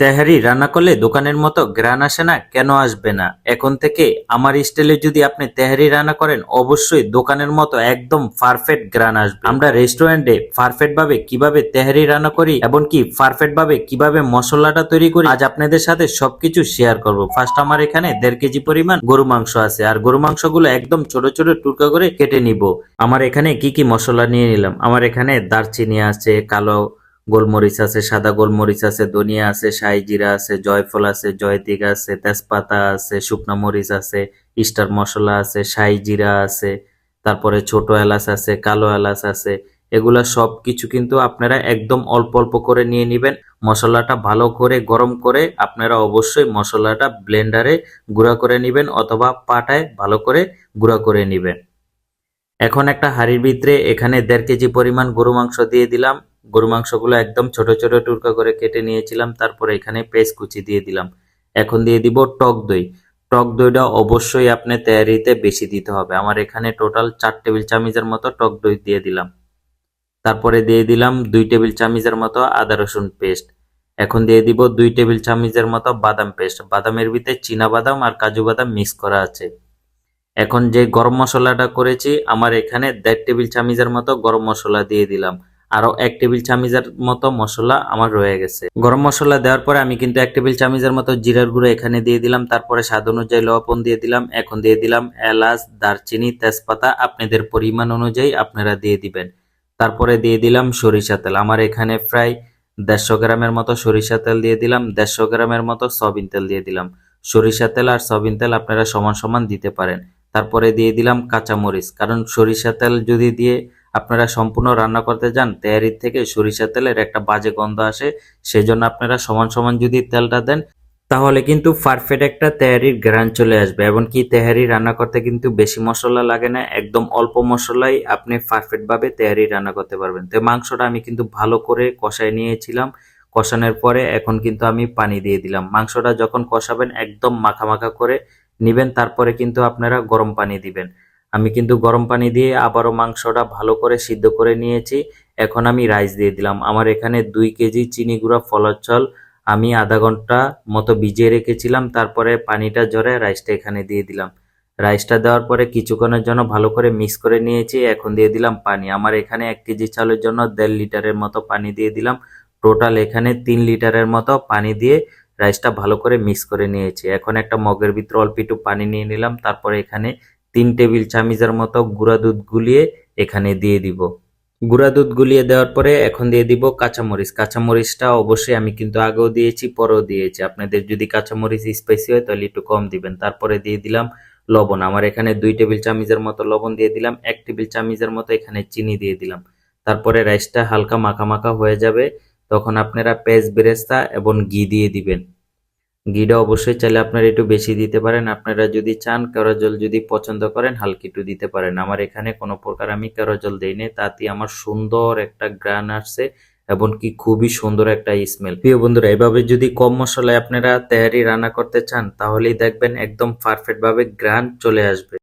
তেহারি রান্না করলে দোকানের মতো গ্রান আসে না, কেন আসবে না? এখন থেকে আমার স্টাইলে যদি আপনি তেহারি রান্না করেন, অবশ্যই দোকানের মতো একদম পারফেক্ট গ্রান আসবে। আমরা রেস্টুরেন্টে পারফেক্ট ভাবে কীভাবে তেহারি রান্না করি এবং কি পারফেক্ট ভাবে কীভাবে মশলাটা তৈরি করি, আজ আপনাদের সাথে সবকিছু শেয়ার করব। ফার্স্ট আমার এখানে দেড় কেজি পরিমাণ গরু মাংস আছে, আর গরু মাংসগুলো একদম ছোট ছোট টুকরা করে কেটে নিব। আমার এখানে কি কি মশলা নিয়ে নিলাম? আমার এখানে দারচিনি আছে, কালো গোলমরিচ আছে, সাদা গোলমরিচ আছে, ধনিয়া আছে, শাহি জিরা আছে, জয়ফল আছে জয়তিক আছে, তেজপাতা আছে, শুকনো মরিচ আছে স্টার মশলা আছে, শাহি জিরা আছে, তারপরে ছোট এলাচ আছে, কালো এলাচ আছে, এগুলা সব কিছু কিন্তু আপনারা একদম অল্প অল্প করে নিয়ে নেবেন। মশলাটা ভালো করে গরম করে আপনারা অবশ্যই মশলাটা ব্লেন্ডারে গুঁড়া করে নেবেন অথবা পাটায় ভালো করে গুঁড়া করে নেবেন। এখন একটা হাঁড়ির ভিতরে এখানে দেড় কেজি পরিমাণ গরু মাংস দিয়ে দিলাম। গরু মাংসগুলো একদম ছোট ছোট টুকরা করে কেটে নিয়েছিলাম, তারপরে এখানে পেস্ট কুচি দিয়ে দিলাম। এখন দিয়ে দিব টক দই। টক দইটা অবশ্যই আপনি তৈরিতে বেশি দিতে হবে। আমার এখানে টোটাল চার টেবিল চামচের মতো টক দই দিয়ে দিলাম। তারপরে দিয়ে দিলাম দুই টেবিল চামচের মতো আদা রসুন পেস্ট। এখন দিয়ে দিব দুই টেবিল চামচের মতো বাদাম পেস্ট। বাদামের ভিতরে চীনা বাদাম আর কাজু বাদাম মিক্স করা আছে। এখন যে গরম মশলাটা করেছি, আমার এখানে দেড় টেবিল চামচের মতো গরম মশলা দিয়ে দিলাম। আরও এক টেবিল চামচের মতো মশলা আমার রয়ে গেছে। গরম মশলা দেওয়ার পরে আমি কিন্তু এক টেবিল চামচের মতো জিরার গুঁড়ো এখানে দিয়ে দিলাম। তারপরে স্বাদ অনুযায়ী লবণ দিয়ে দিলাম। এখন দিয়ে দিলাম এলাচ, দারচিনি, তেজপাতা। আপনাদের পরিমাণ অনুযায়ী আপনারা দিয়ে দিবেন। তারপরে দিয়ে দিলাম সরিষা তেল। আমার এখানে প্রায় দেড়শো গ্রামের মতো সরিষা তেল দিয়ে দিলাম। দেড়শো গ্রামের মতো সয়াবিন তেল দিয়ে দিলাম। সরিষা তেল আর সয়াবিন তেল আপনারা সমান সমান দিতে পারেন। তারপরে দিয়ে দিলাম কাঁচামরিচ। কারণ সরিষা তেল যদি দিয়ে আপনারা সম্পূর্ণ রান্না করতে যান তেয়ারির থেকে সরিষা তেলের একটা বাজে গন্ধ আসে, সেজন্য আপনারা সমান সমান যদি তেলটা দেন, তাহলে কিন্তু পারফেক্ট একটা তেহারির গ্রান চলে আসবে। এবং কি তেহারি রান্না করতে কিন্তু বেশি মশলা লাগে না, একদম অল্প মশলাই আপনি পারফেক্ট ভাবে তেহারি রান্না করতে পারবেন। তো মাংসটা আমি কিন্তু ভালো করে কষায় নিয়েছিলাম, কষানোর পরে এখন কিন্তু আমি পানি দিয়ে দিলাম। মাংসটা যখন কষাবেন, একদম মাখা মাখা করে নিবেন, তারপরে কিন্তু আপনারা গরম পানি দিবেন। আমি কিন্তু গরম পানি দিয়ে আবারও মাংসটা ভালো করে সিদ্ধ করে নিয়েছি। এখন আমি রাইস দিয়ে দিলাম। আমার এখানে দুই কেজি চিনি গুঁড়া ফলার চাল আমি আধা ঘণ্টা মতো ভিজিয়ে রেখেছিলাম। তারপরে পানিটা জরে রাইসটা এখানে দিয়ে দিলাম। রাইসটা দেওয়ার পরে কিছুক্ষণের জন্য ভালো করে মিক্স করে নিয়েছি। এখন দিয়ে দিলাম পানি। আমার এখানে এক কেজি চালের জন্য দেড় লিটারের মতো পানি দিয়ে দিলাম। টোটাল এখানে তিন লিটারের মতো পানি দিয়ে রাইসটা ভালো করে মিক্স করে নিয়েছি। এখন একটা মগের ভিতরে অল্প একটু পানি নিয়ে নিলাম। তারপরে এখানে তিন টেবিল চামিচের মতো গুঁড়া দুধ গুলিয়ে এখানে দিয়ে দিব। গুঁড়া দুধ গুলিয়ে দেওয়ার পরে এখন দিয়ে দিব কাঁচামরিচ। কাঁচামরিচটা অবশ্যই আমি কিন্তু আগেও দিয়েছি, পরেও দিয়েছি। আপনাদের যদি কাঁচামরিচ স্পাইসি হয় তাহলে একটু কম দিবেন। তারপরে দিয়ে দিলাম লবণ। আমার এখানে দুই টেবিল চামিচের মতো লবণ দিয়ে দিলাম, এক টেবিল চামিচের মতো এখানে চিনি দিয়ে দিলাম। তারপরে রাইসটা হালকা মাখা মাখা হয়ে যাবে, তখন আপনারা পেঁয়াজ, বেরেস্তা এবং ঘি দিয়ে দিবেন। ঘিটা অবশ্যই চাইলে আপনারা একটু বেশি দিতে পারেন। আপনারা যদি চান কেওড়া জল যদি পছন্দ করেন, হালকা একটু দিতে পারেন। আমার এখানে কোনো প্রকার আমি কেওড়া জল দিই দিইনি তাতে আমার সুন্দর একটা গ্রান আসছে এবং কি খুবই সুন্দর একটা স্মেল প্রিয় বন্ধুরা, এভাবে যদি কম মশলায় আপনারা তেহারি রান্না করতে চান, তাহলেই দেখবেন একদম পারফেক্ট ভাবে গ্রান চলে আসবে।